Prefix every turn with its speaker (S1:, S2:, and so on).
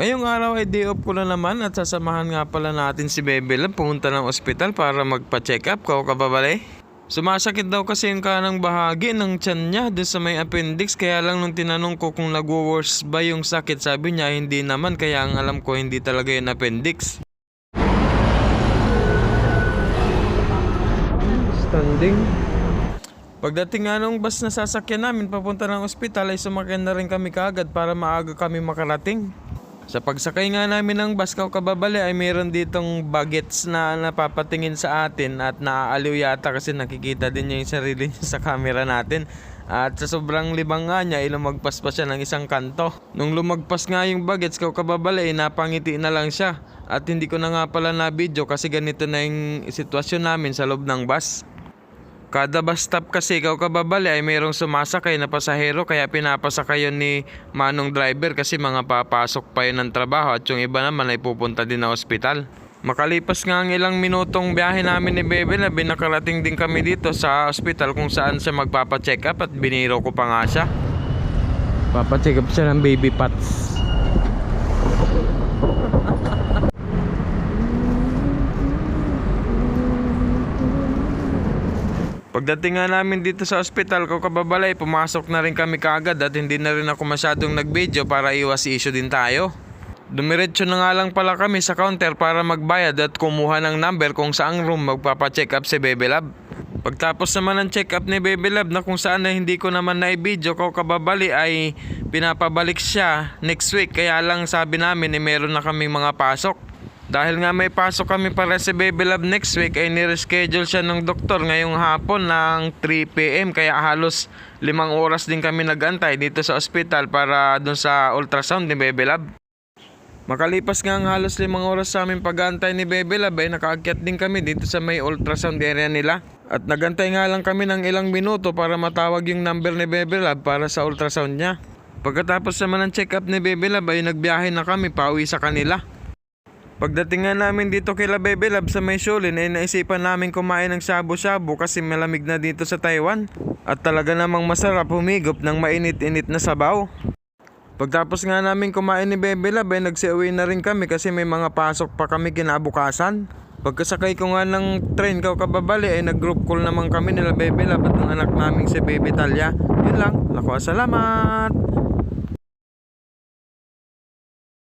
S1: Ngayong araw ay day off ko na naman at sasamahan nga pala natin si Bebe Lab pumunta ng ospital para magpa-check up. Kau kababale? Sumasakit daw kasi yung kanang bahagi ng tiyan niya doon sa may appendix kaya lang nung tinanong ko kung nag-worse ba yung sakit sabi niya hindi naman kaya ang alam ko hindi talaga yung appendix. Standing. Pagdating nga nung bus na sasakyan namin papunta ng ospital ay sumakyan na rin kami kaagad para maaga kami makarating. Sa pagsakay nga namin ng bus kaw kababali ay mayroon ditong bagets na napapatingin sa atin at naaaliw yata kasi nakikita din niya yung sarili niya sa camera natin. At sa sobrang libang nga niya, ay lumagpas pa siya ng isang kanto. Nung lumagpas nga yung bagets kaw kababali ay napangiti na lang siya. At hindi ko na nga pala na video kasi ganito na yung sitwasyon namin sa loob ng bus. Kada bus stop kasi ikaw kababali ay mayroong sumasakay na pasahero kaya pinapasakay yun ni manong driver kasi mga papasok pa yun ng trabaho at yung iba naman ay pupunta din na ospital. Makalipas nga ang ilang minutong biyahe namin ni Bebe na binakarating din kami dito sa ospital kung saan siya magpapacheck up at biniro ko pa nga siya. Papacheck up siya ng baby pats. Pagdating nga namin dito sa ospital ko kababalay, pumasok na rin kami kaagad at hindi na rin ako masyadong nag-video para iwas issue din tayo. Dumiretso na nga lang pala kami sa counter para magbayad at kumuha ng number kung saang room magpapacheck up si Bebe Lab. Pagtapos naman ng check up ni Bebe Lab na kung saan na hindi ko naman na-video ko kababali ay pinapabalik siya next week kaya lang sabi namin eh meron na kaming mga pasok. Dahil nga may pasok kami para sa Baby Lab next week ay nireschedule siya ng doktor ngayong hapon ng 3pm kaya halos limang oras din kami nagantay dito sa ospital para dun sa ultrasound ni Baby Lab. Makalipas nga ang halos limang oras sa aming pag-aantay ni Bebe Lab ay nakaakyat din kami dito sa may ultrasound area nila. At nagantay nga lang kami ng ilang minuto para matawag yung number ni Bebe Lab para sa ultrasound niya. Pagkatapos naman ng check-up ni Bebe Lab ay nagbiyahe na kami pauwi sa kanila. Pagdating nga namin dito kila Bebe Lab sa may Shulin ay naisipan namin kumain ng shabu-shabu kasi malamig na dito sa Taiwan. At talaga namang masarap humigop ng mainit-init na sabaw. Pagtapos nga namin kumain ni Bebe Lab ay nagsiuwi na rin kami kasi may mga pasok pa kami kinabukasan. Pagkasakay ko nga ng train kaw kababali ay nag-group call naman kami nila Bebe Lab at ng anak naming si Bebe Talya. Yun lang. Naku, salamat!